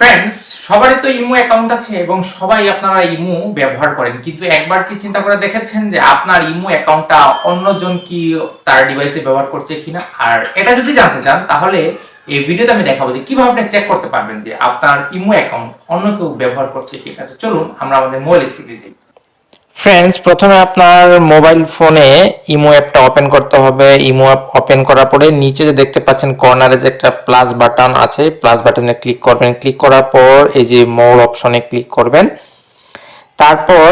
Friends সবারই তো imo account আছে এবং সবাই আপনারা ইমো ব্যবহার করেন। কিন্তু একবার কি চিন্তা করে দেখেছেন যে আপনার ইমো অ্যাকাউন্টটা অন্যজন কি তার ডিভাইসে ব্যবহার করছে কিনা? আর এটা যদি জানতে চান, তাহলে এই ভিডিওতে আমি দেখাবো যে কীভাবে আপনি চেক করতে পারবেন যে আপনার ইমো অ্যাকাউন্ট অন্য কেউ ব্যবহার করছে কিনা। চলুন, আমরা আমাদের মোবাইল স্ক্রিনে যাই। ফ্রেন্ডস প্রথমে আপনার মোবাইল ফোনে ইমো অ্যাপটা ওপেন করতে হবে। ইমো অ্যাপ ওপেন করার পরে নিচে যে দেখতে পাচ্ছেন কর্নারে যে একটা প্লাস বাটন আছে প্লাস বাটনে ক্লিক করবেন। ক্লিক করার পর এই যে মোর অপশনে ক্লিক করবেন। তারপর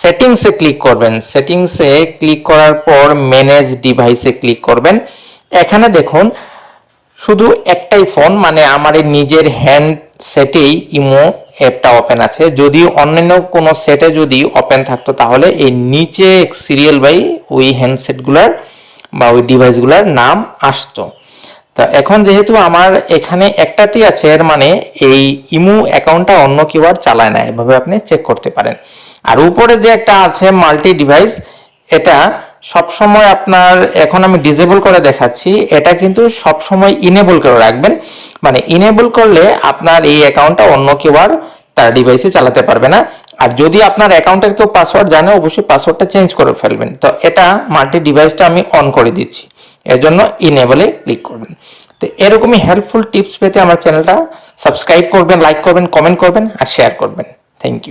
সেটিংসে ক্লিক করবেন। সেটিংসে ক্লিক করার পর ম্যানেজ ডিভাইসে ক্লিক করবেন। এখানে দেখুন, শুধু একটাই ফোন মানে আমার এই নিজের হ্যান্ড সেটেই ইমো অ্যাপটা ওপেন আছে। যদি অন্যান্য কোনো সেটে যদি ওপেন থাকতো, তাহলে এই নিচে সিরিয়াল বাই ওই হ্যান্ডসেটগুলোর বা ওই ডিভাইসগুলোর নাম আসতো। তা এখন যেহেতু আমার এখানে একটাতেই আছে, এর মানে এই ইমু অ্যাকাউন্টটা অন্য কেউ আর চালায় না। এভাবে আপনি চেক করতে পারেন। আর উপরে যে একটা আছে মাল্টি ডিভাইস এটা সবসময় আপনার, এখন আমি ডিসেবল করে দেখাচ্ছি, এটা কিন্তু সবসময় ইনেবল করে রাখবেন। মানে ইনেবল করলে আপনার এই অ্যাকাউন্টটা অন্য কেউ আর তার ডিভাইসে চালাতে পারবে না। আর যদি আপনার অ্যাকাউন্টের কেউ পাসওয়ার্ড জানে, অবশ্যই পাসওয়ার্ডটা চেঞ্জ করে ফেলবেন। তো এটা মাল্টি ডিভাইসটা আমি অন করে দিচ্ছি। এর জন্য ইনেবলে ক্লিক করবেন। তো এরকমই হেল্পফুল টিপস পেতে আমার চ্যানেলটা সাবস্ক্রাইব করবেন লাইক করবেন কমেন্ট করবেন, আর শেয়ার করবেন। Thank you